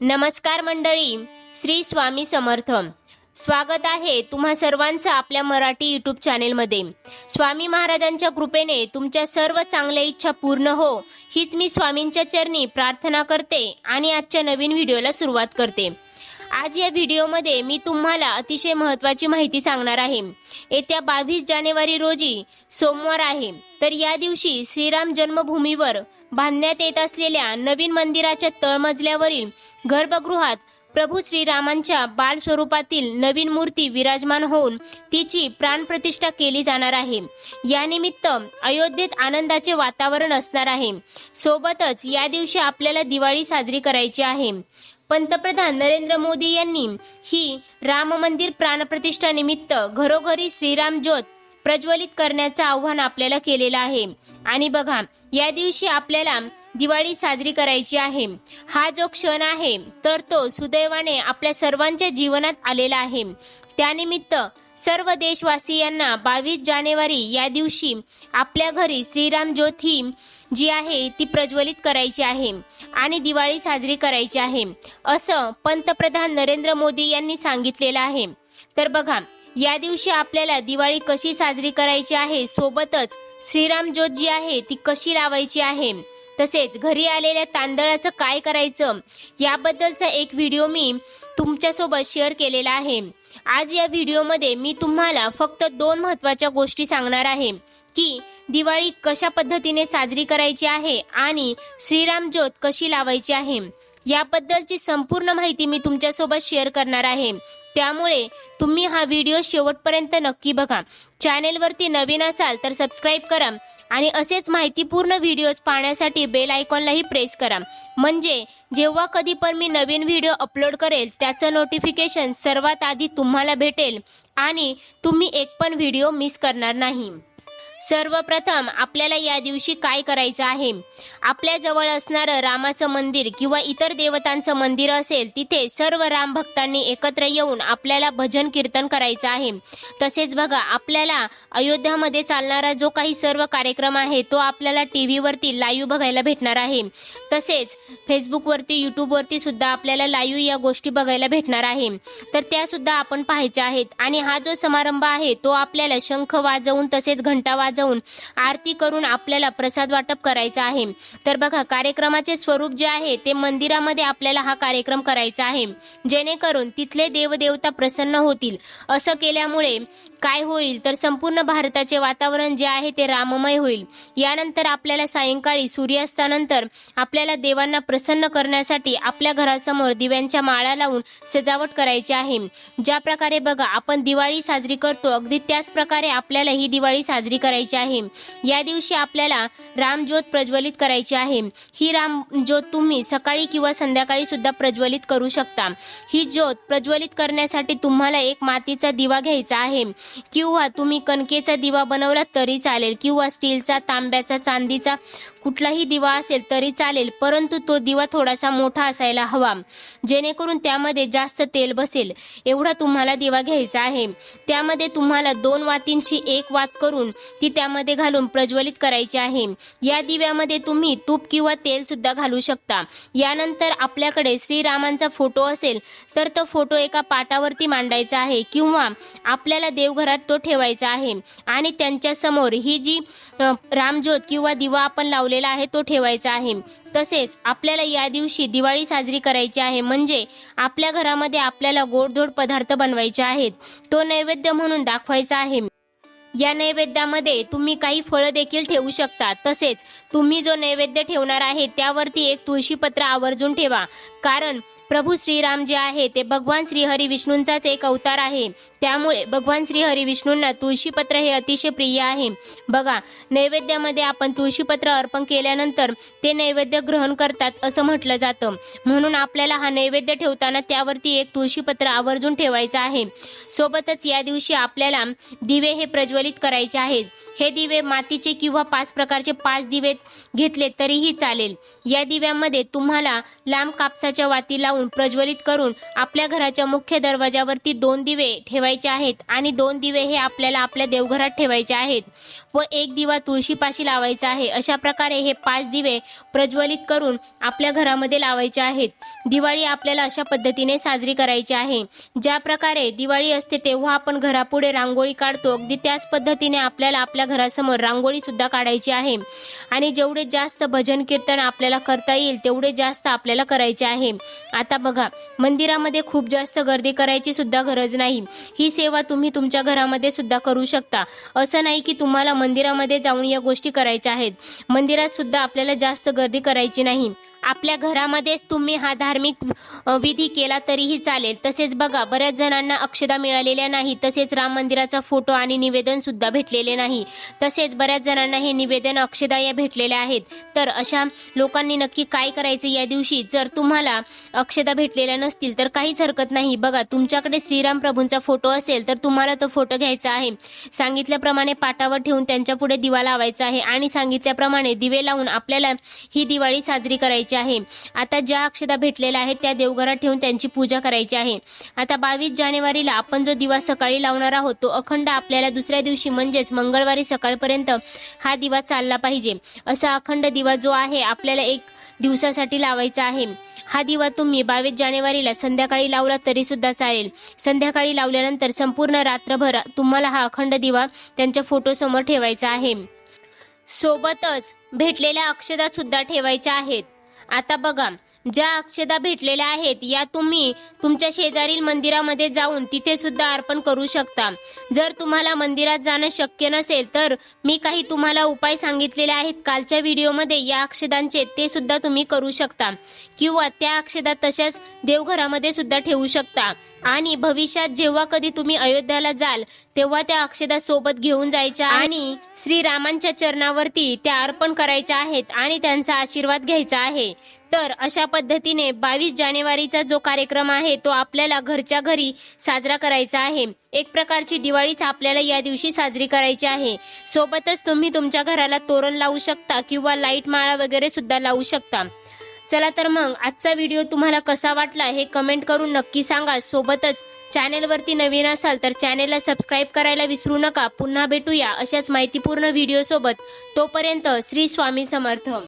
नमस्कार मंडळी श्री स्वामी समर्थ. स्वागत आहे तुम्हा सर्वांचं आपल्या मराठी यूट्यूब चॅनेलमध्ये स्वामी महाराजांच्या कृपेने तुमच्या सर्व चांगल्या इच्छा पूर्ण हो हीच मी स्वामींच्या चरणी प्रार्थना करते आणि आजच्या नवीन व्हिडिओला सुरुवात करते. आज या व्हिडिओमध्ये मी तुम्हाला अतिशय महत्त्वाची माहिती सांगणार आहे. येत्या बावीस जानेवारी रोजी सोमवार आहे तर या दिवशी श्रीराम जन्मभूमीवर बांधण्यात येत असलेल्या नवीन मंदिराच्या तळमजल्यावरील गर्भगृहात प्रभू श्रीरामांच्या बाल स्वरूपातील नवीन मूर्ती विराजमान होऊन तिची प्राणप्रतिष्ठा केली जाणार आहे. यानिमित्त अयोध्येत आनंदाचे वातावरण असणार आहे. सोबतच या दिवशी आपल्याला दिवाळी साजरी करायची आहे. पंतप्रधान नरेंद्र मोदी यांनी ही राम मंदिर प्राणप्रतिष्ठा निमित्त घरोघरी श्रीराम ज्योत प्रज्वलित करण्याचं आव्हान आपल्याला केलेलं आहे. आणि बघा या दिवशी आपल्याला दिवाळी साजरी करायची आहे. हा जो क्षण आहे तर तो सुदैवाने आपल्या सर्वांच्या जीवनात आलेला आहे. त्यानिमित्त सर्व देशवासियांना बावीस जानेवारी या दिवशी आपल्या घरी श्रीराम ज्योती जी आहे ती प्रज्वलित करायची आहे आणि दिवाळी साजरी करायची आहे. असं पंतप्रधान नरेंद्र मोदी यांनी सांगितलेलं आहे. तर बघा या दिवशी आपल्याला दिवाळी कशी साजरी करायची आहे सोबतच श्रीराम ज्योत जी आहे ती कशी लावायची आहे? तसेच घरी आलेल्या तांदळाचं काय करायचं? याबद्दलचा एक व्हिडिओ मी तुमच्यासोबत शेअर केलेला आहे. आज या व्हिडिओमध्ये मी तुम्हाला फक्त दोन महत्त्वाच्या गोष्टी सांगणार आहे की दिवाळी कशा पद्धतीने साजरी करायची आहे आणि श्रीराम ज्योत कशी लावायची आहे. याबद्दलची संपूर्ण माहिती मी तुमच्यासोबत शेअर करणार आहे. त्यामुळे तुम्ही हा व्हिडिओ शेवटपर्यंत नक्की बघा. चॅनेलवरती नवीन असाल तर सबस्क्राईब करा आणि असेच माहितीपूर्ण व्हिडिओज पाहण्यासाठी बेल आयकॉनलाही प्रेस करा. म्हणजे जेव्हा कधी पण मी नवीन व्हिडिओ अपलोड करेल त्याचं नोटिफिकेशन सर्वात आधी तुम्हाला भेटेल आणि तुम्ही एक पण व्हिडिओ मिस करणार नाही. सर्वप्रथम आपल्याला या दिवशी काय करायचं आहे? आपल्या जवळ असणारं रामाचं मंदिर किंवा इतर देवतांचं मंदिर असेल तिथे सर्व राम भक्तांनी एकत्र येऊन आपल्याला भजन कीर्तन करायचं आहे. तसेच बघा आपल्याला अयोध्यामध्ये चालणारा जो काही सर्व कार्यक्रम आहे तो आपल्याला टी व्हीवरती लाईव्ह बघायला भेटणार आहे. तसेच फेसबुकवरती यूट्यूबवरती सुद्धा आपल्याला लाईव्ह या गोष्टी बघायला भेटणार आहे. तर त्यासुद्धा आपण पाहायच्या आहेत. आणि हा जो समारंभ आहे तो आपल्याला शंख वाजवून तसेच घंटा वाजवून आरती करून आपल्याला प्रसाद वाटप करायचा आहे. तर बघा कार्यक्रमाचे स्वरूप जे आहे ते मंदिरामध्ये आपल्याला हा कार्यक्रम करायचा आहे. जेणेकरून तिथले देवदेवता प्रसन्न होतील. असं केल्यामुळे काय होईल? तर संपूर्ण भारताचे वातावरण जे आहे ते राममय होईल. यानंतर आपल्याला सायंकाळी सूर्यास्तानंतर आपल्याला देवांना प्रसन्न करण्यासाठी आपल्या घरासमोर दिव्यांच्या माळा लावून सजावट करायची आहे. ज्या प्रकारे बघा आपण दिवाळी साजरी करतो अगदी त्याच प्रकारे आपल्याला ही दिवाळी साजरी करायची आहे. या दिवशी आपल्याला रामज्योत प्रज्वलित करायची आहे. ही रामज्योत तुम्ही सकाळी किंवा संध्याकाळी सुद्धा प्रज्वलित करू शकता. ही ज्योत प्रज्वलित करण्यासाठी तुम्हाला एक मातीचा दिवा घ्यायचा आहे. किंवा तुम्ही कणकेचा दिवा बनवला तरी चालेल. किंवा स्टीलचा तांब्याचा चांदीचा कुठलाही दिवा असेल तरी चालेल. परंतु तो दिवा थोडासा मोठा असायला हवा. जेणेकरून त्यामध्ये जास्त तेल बसेल. एवढा तुम्हाला दिवा घ्यायचा आहे. त्यामध्ये तुम्हाला दोन वातींची एक वात करून ती त्यामध्ये घालून प्रज्वलित करायची आहे. या दिव्यामध्ये तुम्ही तूप किंवा तेल सुद्धा घालू शकता. यानंतर आपल्याकडे श्रीरामांचा फोटो असेल तर तो फोटो एका पाटावरती मांडायचा आहे किंवा आपल्याला देवघरात तो ठेवायचा आहे. आणि त्यांच्यासमोर ही जी रामज्योत किंवा दिवा आपण लावलेला आहे तो ठेवायचा आहे. तसेच आपल्याला या दिवशी दिवाळी साजरी करायची आहे. म्हणजे आपल्या घरामध्ये आपल्याला गोडधोड पदार्थ बनवायचे आहेत. तो नैवेद्य म्हणून दाखवायचा आहे. या नैवेद्यामध्ये तुम्ही काही फळं देखील ठेवू शकता. तसेच तुम्ही जो नैवेद्य ठेवणार आहे त्यावरती एक तुळशीपत्र आवर्जून ठेवा. कारण प्रभू श्रीराम जे आहे ते भगवान श्रीहरी विष्णूंचाच एक अवतार आहे. त्यामुळे भगवान श्रीहरी विष्णूंना तुळशीपत्र हे अतिशय प्रिय आहे. बघा नैवेद्यामध्ये आपण तुळशीपत्र अर्पण केल्यानंतर ते नैवेद्य ग्रहण करतात असं म्हटलं जातं. म्हणून आपल्याला हा नैवेद्य ठेवताना त्यावरती एक तुळशीपत्र आवर्जून ठेवायचं आहे. सोबतच या दिवशी आपल्याला दिवे हे प्रज्वलित करायचे आहेत. हे दिवे मातीचे किंवा पाच प्रकारचे पाच दिवे घेतले तरीही चालेल. या दिव्यांमध्ये तुम्हाला लांब कापसाच्या वाती लावून लावून प्रज्वलित करून आपल्या घराच्या मुख्य दरवाजावरती दोन दिवे ठेवायचे आहेत आणि दोन दिवे हे आपल्याला आपल्या देवघरात ठेवायचे आहेत व एक दिवा तुळशीपाशी लावायचा आहे. अशा प्रकारे हे पाच दिवे प्रज्वलित करून आपल्या घरामध्ये लावायचे आहेत. दिवाळी आपल्याला अशा पद्धतीने साजरी करायची आहे. ज्या प्रकारे दिवाळी असते तेव्हा आपण घरापुढे रांगोळी काढतो. अगदी त्याच पद्धतीने आपल्याला आपल्या घरासमोर रांगोळी सुद्धा काढायची आहे. आणि जेवढे जास्त भजन कीर्तन आपल्याला करता येईल तेवढे जास्त आपल्याला करायचे आहे. आता आता बघा मंदिरामध्ये खूप जास्त गर्दी करायची सुद्धा गरज नाही. ही सेवा तुम्ही तुमच्या घरामध्ये सुद्धा करू शकता. असं नाही की तुम्हाला मंदिरामध्ये जाऊन या गोष्टी करायच्या आहेत. मंदिरात सुद्धा आपल्याला जास्त गर्दी करायची नाही. आपल्या घरामध्येच तुम्ही हा धार्मिक विधी केला तरीही चालेल. तसेच बघा बऱ्याच जणांना अक्षदा मिळालेल्या नाही. तसेच राम मंदिराचा फोटो आणि निवेदन सुद्धा भेटलेले नाही. तसेच बऱ्याच जणांना हे निवेदन अक्षदा या भेटलेल्या आहेत. तर अशा लोकांनी नक्की काय करायचं या दिवशी? जर तुम्हाला अक्षदा भेटलेल्या नसतील तर काहीच हरकत नाही. बघा तुमच्याकडे श्रीराम प्रभूंचा फोटो असेल तर तुम्हाला तो फोटो घ्यायचा आहे. सांगितल्याप्रमाणे पाटावर ठेवून त्यांच्या पुढे दिवा लावायचा आहे आणि सांगितल्याप्रमाणे दिवे लावून आपल्याला ही दिवाळी साजरी करायची आहे. आता ज्या अक्षदा भेटलेल्या आहेत त्या देवघरात ठेवून त्यांची पूजा करायची आहे. आता बावीस जानेवारीला आपण जो दिवा सकाळी लावणार आहोत तो अखंड आपल्याला दुसऱ्या दिवशी म्हणजेच मंगळवारी सकाळपर्यंत हा दिवा चालला पाहिजे. असा अखंड दिवा जो आहे आपल्याला एक दिवसासाठी लावायचा आहे. हा दिवा तुम्ही बावीस जानेवारीला संध्याकाळी लावला तरी सुद्धा चालेल. संध्याकाळी लावल्यानंतर संपूर्ण रात्रभर तुम्हाला हा अखंड दिवा त्यांच्या फोटोसमोर ठेवायचा आहे. सोबतच भेटलेल्या अक्षदा सुद्धा ठेवायच्या आहेत. आता बघा ज्या अक्षदा भेटलेल्या आहेत या तुम्ही तुमच्या शेजारील मंदिरामध्ये जाऊन तिथे सुद्धा अर्पण करू शकता. जर तुम्हाला मंदिरात जाणं शक्य नसेल तर मी काही तुम्हाला उपाय सांगितलेले आहेत. कालच्या व्हिडिओमध्ये या अक्षदांचे ते सुद्धा तुम्ही करू शकता. किंवा त्या अक्षदा तशाच देवघरामध्ये सुद्धा ठेवू शकता. आणि भविष्यात जेव्हा कधी तुम्ही अयोध्याला जाल तेव्हा त्या अक्षदा सोबत घेऊन जायच्या आणि श्रीरामांच्या चरणावरती त्या अर्पण करायच्या आहेत आणि त्यांचा आशीर्वाद घ्यायचा आहे. तर अशा पद्धतीने बावीस जानेवारीचा जो कार्यक्रम आहे तो आपल्याला घरच्या घरी साजरा करायचा आहे. एक प्रकारची दिवाळीच आपल्याला या दिवशी साजरी करायची आहे. सोबतच तुम्ही तुमच्या घराला तोरण लावू शकता किंवा लाइट माळा वगैरे सुद्धा लावू शकता. चला तर मग आजचा व्हिडिओ तुम्हाला कसा वाटला हे कमेंट करून नक्की सांगा. सोबतच चॅनेलवरती नवीन असाल तर चॅनेलला सबस्क्राईब करायला विसरू नका. पुन्हा भेटूया अशाच माहितीपूर्ण व्हिडिओसोबत. तोपर्यंत श्री स्वामी समर्थ.